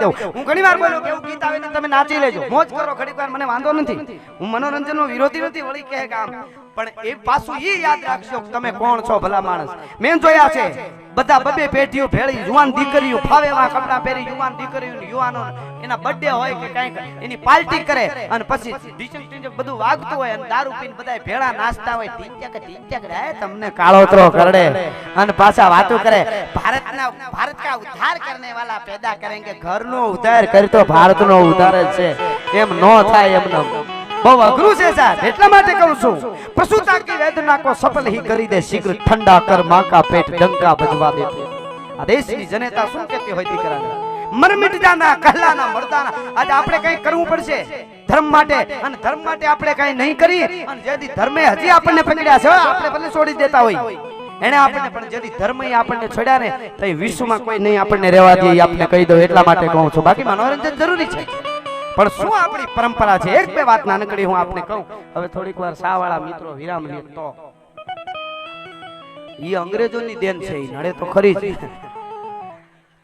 દઉં. હું ઘણી વાર બોલું કે એવું ગીત તમે નાચી લેજો. મોજ વાર. મને વાંધો નથી. હું મનોરંજનનો વિરોધી નથી. વળી કહે કે આમ. પણ એ પાછું એ યાદ રાખજો તમે કોણ છો ભલા માણસ. મેં જોયા છે, બધા બબે પેઢીઓ ભેળી, યુવાન દીકરીઓ ફાવે એવા કપડાં પહેરી, યુવાન દીકરીઓ યુવાનો એના બર્થડે હોય કે કાંઈક, એની પાર્ટી કરે અને પછી ડીજે ટીજે બધું વાગતું હોય અને દારૂ પીને બધા ભેળા નાસ્તા હોય ટીંચક ટીંચક રહે તમને કાળોતરો કરડે. અને પાછા વાતો કરે, ભારતના ભારત કા ઉદ્ધાર કરને વાલા પેદા કરેંગે, ઘરનો ઉદ્ધાર કરી તો ભારતનો ઉદ્ધાર જ છે. એમ નો થાય એમને બહુ અઘરું છે સાહેબ. એટલા માટે કહું છું. પ્રસુતા કી વેદના કો સફલ હી કરી દે, શીઘ્ર ઠંડા કર માકા પેટ ડંકા ભજવા દે. આ દેશની જનતા શું કહેતી હોય દીકરાને મર મિટ જાના, કહેલાના, મરદાના. આજે આપણે કઈ કરવું પડશે? ધર્મ માટે. અને ધર્મ માટે આપણે કઈ નહીં કરી. અને જેથી ધર્મે હજી આપણને પકડ્યા છે. આપણે ભલે છોડી દેતા હોય. એને આપણને પણ જેથી ધર્મ આપણને છોડ્યા ને, તો વિશ્વમાં કોઈ નહીં આપણને રહેવા દે એ આપણે કહી દઉં એટલા માટે કહું છું. બાકી મનોરંજન જરૂરી છે. પણ શું આપણી પરંપરા છે? એક બે વાત નાનકડી હું આપને કહું. હવે થોડીક વાર સાવાળા મિત્રો વિરામ લે તો. ઈ અંગ્રેજોની દેન છે એ નડે તો ખરી જ.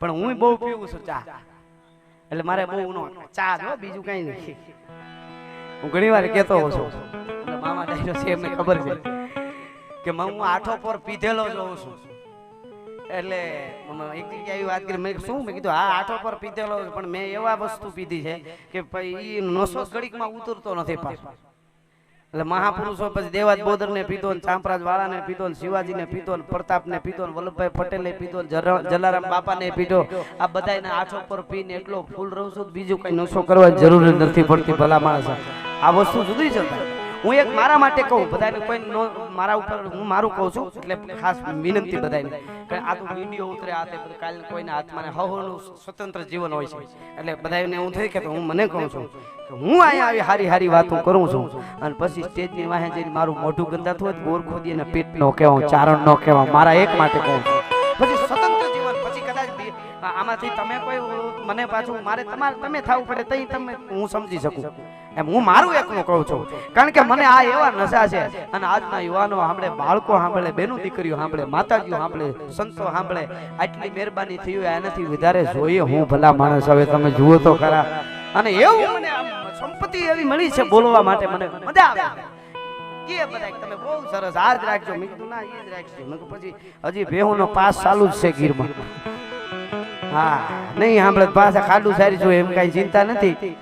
પણ હું બહુ પીવું છું ચા. એટલે મારે બહુ નો ચા જો બીજું કઈ નથી હું ઘણી વાર કહેતો હોઉં છું. મામા ડાયરો છે, એમને ખબર છે. કે હું આઠો પર પીધેલો જોઉં છું. એટલે એવી વાત કરી, મેં શું? મેં કીધું, હા, આઠો પર પીધેલો પણ મેં એવા વસ્તુ પીધી છે કે ભાઈ નસો ઘડીકમાં ઉતરતો નથી પાછો. એટલે મહાપુરુષો પછી દેવાજ બોદર ને પીધો ને ચાંપરાજ વાળા ને પીધો ને શિવાજી ને પીધો ને પ્રતાપ ને પીધો ને વલ્લભભાઈ પટેલ ને પીધો ને જલારામ બાપા ને પીધો. આ બધા આઠો પર પીને એટલો ફૂલ રહું છું, બીજું કઈ નશો કરવા જરૂર નથી પડતી ભલા માણસ. આ વસ્તુ જુદી છે. હું એક મારા માટે કહું, બધાને કોઈ મારા ઉપર હું મારું કહું છું, એટલે ખાસ વિનંતી બધાને. કે વીડિયો ઉતરે, આ કાલે કોઈના હાથમાં ને હવનું સ્વતંત્ર જીવન હોય એટલે બધાને એવું થઈ કે હું મને કહું છું હું અહીંયા આવી હારી હારી વાતો કરું છું, અને પછી સ્ટેજની વાહે જઈને મારું મોઢું ગંધાતું હોય ગોર ખોદી અને પેટ નો નો કહેવાય, મારા એક માટે કહું છું. આમાંથી તમે કોઈ મને પાછું મારે તમારે તમે થવું પડે તઈ તમે હું સમજી શકું. એમ હું મારું એકનું કહું છું. કારણ કે મને આ એવા નશા છે. અને આજના યુવાનો સાંભળે, બાળકો સાંભળે, બેનું દીકરીઓ સાંભળે, માતાજીઓ સાંભળે, સંતો સાંભળે, આટલી મહેરબાની થઈ હોય આનાથી વધારે જોઈએ હું ભલા માણસ. હવે તમે જુઓ તો ખરા. અને એવું મને સંપત્તિ એવી મળી છે બોલવા માટે મને મજા આવે. એ તમે બહુ સરસ. જ રાખજો. મેં કીધું ના, એ જ રાખજો. પછી હજી ભેહુનો પાસ ચાલુ જ છે ગીરમાં. નહીં સાંભળે, પાછા ખાડું સારી છું એમ કઈ ચિંતા નથી.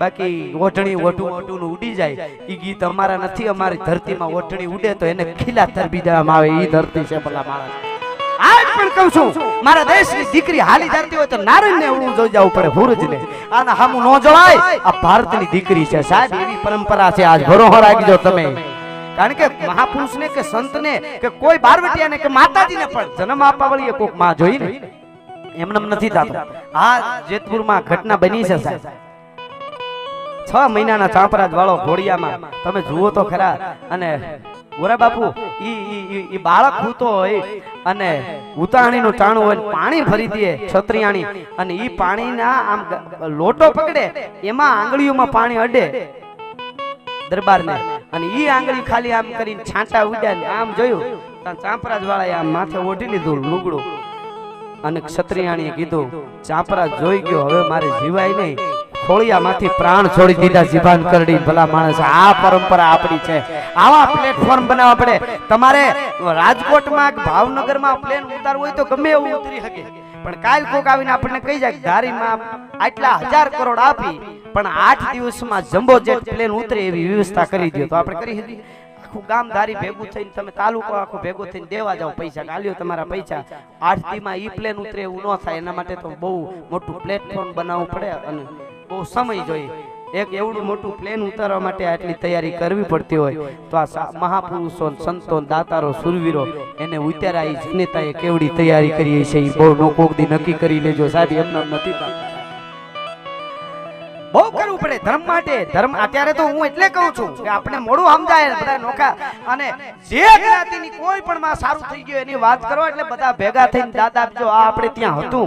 બાકી ઓઢણી ઓઢું ઓઢું ઉડી જાય. એ ગીત અમારા નથી, અમારી ધરતીમાં ઓઢણી ઉડે તો એને ખીલા તરબી દેવામાં આવે એ ધરતી છે ભલા મારા દેશની ને ઉડવું જોઈ જવું પડે ને આના હામું ન આ ભારતની દીકરી છે સાહેબ પરંપરા છે. આજ ભરોહો રાખજો તમે. કારણ કે મહાપુરુષ ને કે સંત ને કે કોઈ બારવટિયા ને કે માતાજી ને પણ જન્મ આપવા વાળી કોકમાં જોઈ ને એમનેમ નથી થતો. આ જેતપુરમાં ઘટના બની છે સાહેબ. છ મહિનાના ચાંપરાજ વાળો ઘોડિયામાં, તમે જુઓ તો ખરા, અને ગોરા બાપુ, ઈ, ઈ- બાળક હૂતો હોય અને ઉતાણીનું ટાણું હોય પાણી ભરી દે છત્રિયાણી, અને ઈ પાણીના આમ લોટો પકડે, એમાં આંગળીઓમાં પાણી અડે દરબારને. અને ઈ આંગળી ખાલી આમ કરીને છાંટા ઉડ્યા આમ જોયું ચાંપરાજ વાળા આમ માથે ઓઢી લીધું લુગડું. અને ક્ષત્રિયાણીએ કીધું ચાપરા જોઈ ગયો, હવે મારે જીવાય નહીં. ખોળિયામાંથી પ્રાણ છોડી દીધા, જીભાન કરડી, ભલા માણસ, આ પરંપરા આપણી છે. આવા પ્લેટફોર્મ બનાવવા પડે. તમારે રાજકોટમાં ભાવનગરમાં પ્લેન ઉતારવું હોય તો ગમે એવું ઉતરી શકે. પણ કાલ કોક આવીને આપણને કહી જાય ધારીમાં આટલા હજાર કરોડ આપી, પણ આઠ દિવસમાં જમ્બો જેટ પ્લેન ઉતરે એવી વ્યવસ્થા કરી દો તો આપણે કરી હતી. આખું ગામ ધારી ભેગું થઈને તમે તાલુકો આખો ભેગો થઈને દેવા જાવ પૈસા ગાલ્યો તમારા પૈસા. આઠ દીમાં ઈ પ્લેન ઉતરે એવું ન થાય, એના માટે તો બહુ મોટું પ્લેટફોર્મ બનાવવું પડે અને બહુ સમય જોઈએ. એક એવડું મોટું પ્લેન ઉતારવા માટે આટલી તૈયારી કરવી પડતી હોય તો આ મહાપુરુષો સંતો દાતારો, સુરવીરો, એને ઉતારા જનેતાએ કેવડી તૈયારી કરી છે એ બહુ દી નક્કી કરી લેજો. સાહેબ એમને નથી. બહુ કરવું પડે. ધર્મ માટે. ધર્મ અત્યારે તો હું એટલે કહું છું કે આપણે મોડું સમજાય બધા નોખા. અને જે જ્ઞાતિની કોઈ પણ માં સારું થઈ ગયું એની વાત કરો એટલે બધા ભેગા થઈને દાદા જો આ આપણે ત્યાં હતું.